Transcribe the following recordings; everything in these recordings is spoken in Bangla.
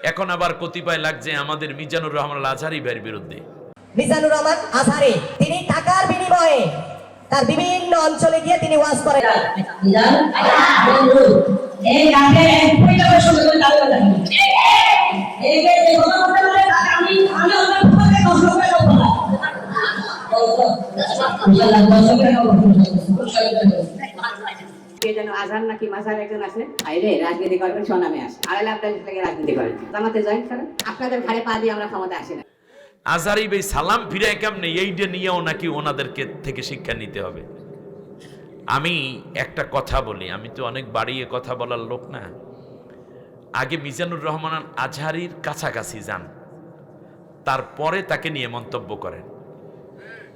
এখন আবার কতিপয় লাগছে আমাদের মিজানুর রহমান আজহারি ভাইয়ের বিরুদ্ধে। মিজানুর রহমান আজহারি তিনি টাকার বিনিময়ে তার বিভিন্ন অঞ্চলে গিয়ে তিনি ওয়াজ করেন। আমি কে যেন আজহার নাকি মাঝার একজন আছে। আইরে রাজনীতি করবেন স্বনামে আসে আড়াইলে আপনার থেকে রাজনীতি করেন। জামাতে জয়েন করেন। আপনাদের ঘাড়ে পা দিয়ে আমরা ক্ষমতা আসি না। আজহারি ভাই সালাম ফিরে কেমনে? এইটা নিয়েও নাকি ওনাদেরকে থেকে শিক্ষা নিতে হবে। আমি একটা কথা বলি। আমি তো অনেক বাড়িয়ে কথা বলার লোক না। আগে মিজানুর রহমান আজহারির কাছাকাছি যান। তারপরে তাকে নিয়ে মন্তব্য করেন।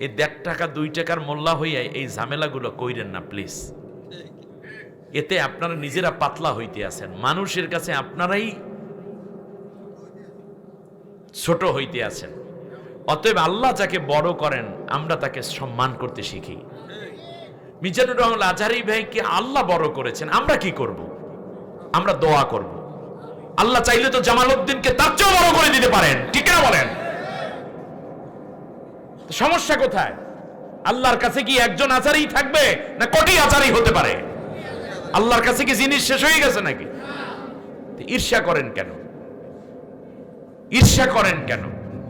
এই দেড় টাকা দুই টাকার মোল্লা হইয়া এই ঝামেলাগুলো কইরেন না প্লিজ। এতে আপনারা নিজেরা পাতলা হইতে আছেন। মানুষের কাছে আপনারাই ছোট হইতে আছেন। অতএব আল্লাহ যাকে বড় করেন, আমরা তাকে সম্মান করতে শিখি। মিজানুর রহমান আজহারি ভাইকে আল্লাহ বড় করেছেন, আমরা কি করব? আমরা দোয়া করব। আল্লাহ চাইলে তো জামাল উদ্দিনকে তার চেয়েও বড় করে দিতে পারেন, ঠিক না বলেন? সমস্যা কোথায়? আল্লাহর কাছে কি একজন আচারই থাকবে, না কটি আচারই হতে পারে? আল্লাহর কাছে কি জিনিস শেষ হয়ে গেছে নাকি? ঈর্ষা করেন কেন? ঈর্ষা করেন কেন?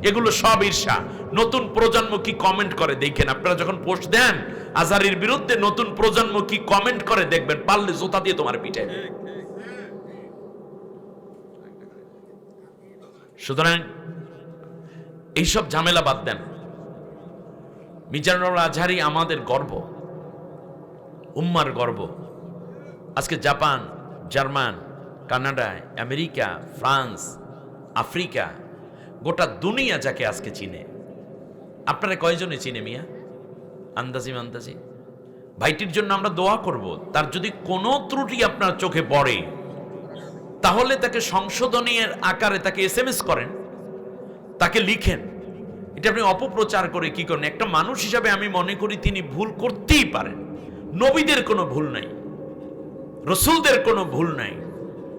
এগুলো সব ঈর্ষা। নতুন প্রজন্ম কি কমেন্ট করে? দেখেন, আপনারা যখন পোস্ট দেন, আজারির বিরুদ্ধে নতুন প্রজন্ম কি কমেন্ট করে দেখবেন, পারলে জোতা দিয়ে তোমার পিঠে। সুতরাং, এইসব ঝামেলা বাদ দেন। মিজানুর আজহারি আমাদের গর্ব, উম্মার গর্ব। আজকে Japan, German, Canada, America, France, Africa, গোটা দুনিয়া যাকে আজকে চিনে। আপনারা কয়জনে চিনে মিয়া? আন্দাজি আন্দাজি ভাইটির জন্য আমরা দোয়া করব, তার যদি কোনো ত্রুটি আপনার চোখে পড়ে, তাহলে তাকে সংশোধনের আকারে তাকে এস এম এস করেন, তাকে লিখেন। এটা আপনি অপপ্রচার করে কি করেন? একটা মানুষ হিসাবে আমি মনে করি তিনি ভুল করতেই পারেন। নবীদের কোনো ভুল নাই। রসুলদের কোনো ভুল নাই।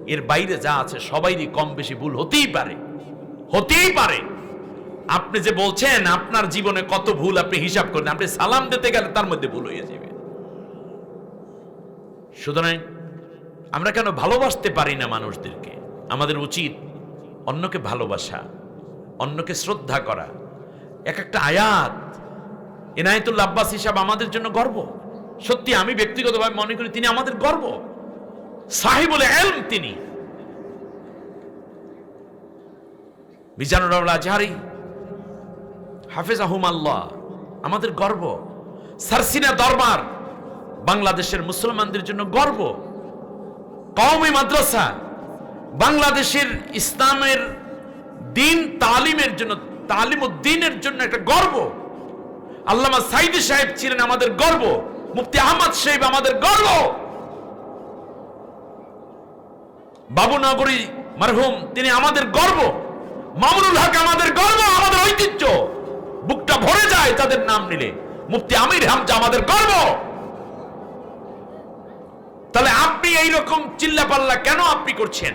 এর বাইরে যা আছে সবাইরই কম বেশি ভুল হতেই পারে। হতেই পারে। আপনি যে বলছেন, আপনার জীবনে কত ভুল আপনি হিসাব করেন, আপনি সালাম দিতে গেলে তার মধ্যে ভুল হয়ে যাবে। সুতরাং আমরা কেন ভালোবাসতে পারি না মানুষদেরকে? আমাদের উচিত অন্যকে ভালোবাসা, অন্যকে শ্রদ্ধা করা। এক একটা আয়াত এনায়েতুল আব্বাস হিসাব আমাদের জন্য গর্ব। সত্যি আমি ব্যক্তিগতভাবে মনে করি তিনি আমাদের গর্ব। সাহিবুল তিনি। মিজানুর আজহারি হাফেজ আহম আমাদের গর্ব। সারসিনা দরবার, বাংলাদেশের মুসলমানদের জন্য গর্ব। কওমি মাদ্রাসা, বাংলাদেশের ইসলামের দিন তালিমের জন্য তালিম দিনের জন্য একটা গর্ব। আল্লামা সাইদি সাহেব ছিলেন আমাদের গর্ব। মুফতি আহমদ সাহেব আমাদের গর্ব। বাবুনগরী মারহুম, তিনি আমাদের গর্ব। মামুনুল হক আমাদের গর্ব, আমাদের ঐতিহ্য। বুকটা ভরে যায় তাদের নাম নিলে। মুফতি আমির হামজা আমাদের গর্ব। তাহলে আপনি এই রকম চিল্লাপাল্লা কেন আপনি করছেন?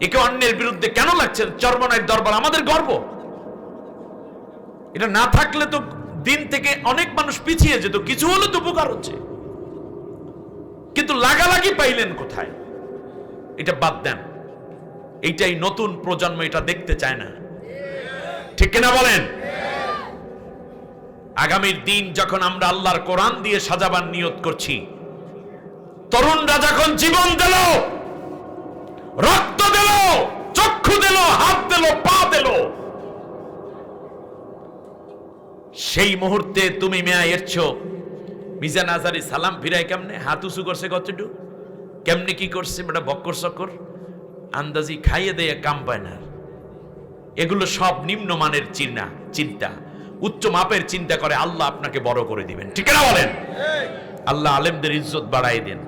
একে অন্যের বিরুদ্ধে কেন লাগছেন? চর্মনায়ের দরবার আমাদের গর্ব। এটা না থাকলে তো দিন থেকে অনেক মানুষ পিছিয়ে যেত, কিছু হলে তো উপকার হচ্ছে। কিন্তু লাগালাগি পাইলেন কোথায়? এটা বাদ দেন। এইটাই নতুন প্রজন্ম এটা দেখতে চায় না। ঠিক কিনা বলেন? আগামীর দিন যখন আমরা আল্লাহর কোরআন দিয়ে সাজাবার নিয়ত করছি, তরুণরা যখন জীবন দিল, রক্ত দিল, চক্ষু দিল, হাত দিল, পা দিল, সেই মুহূর্তে তুমি মেয়া এরছো, মিজান আজারি সালাম ফিরাই কেমনে? হাত উঁচু করছে কতটু কেমনে কি করছে বেটা? বক্কর চক্কর? আন্দাজি খাইয়ে দেয় কাম পায় না এগুলো সব নিম্নমানের চিন্তা চিন্তা। উচ্চ মাপের চিন্তা করে আল্লাহ আপনাকে বড় করে দিবেন। ঠিক না বলেন? আল্লাহ আলেমদের ইজ্জত বাড়াই দেন।